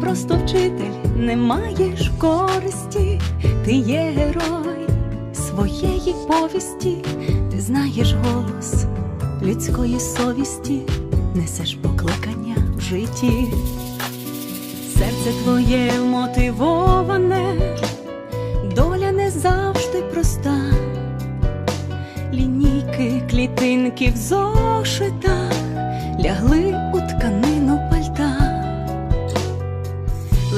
Просто вчитель, не маєш користі, ти є герой своєї повісті, ти знаєш голос людської совісті, несеш покликання в житті. Серце твоє мотивоване, доля не завжди проста. Лінійки, клітинки в зошитах лягли у тканину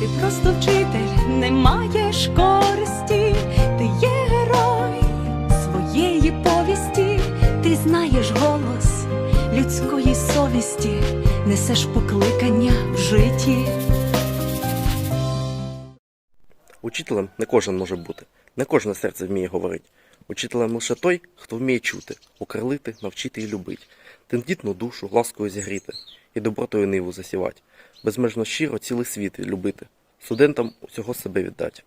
Ти просто вчитель, не маєш користі, ти є герой своєї повісті, ти знаєш голос людської совісті, несеш покликання в житті. Учителем не кожен може бути, не кожне серце вміє говорити. Учителем лише той, хто вміє чути, укрилити, навчити і любить, тендітну душу ласкою зігріти і добротою ниву засівать, безмежно щиро цілий світ любити, студентам усього себе віддать.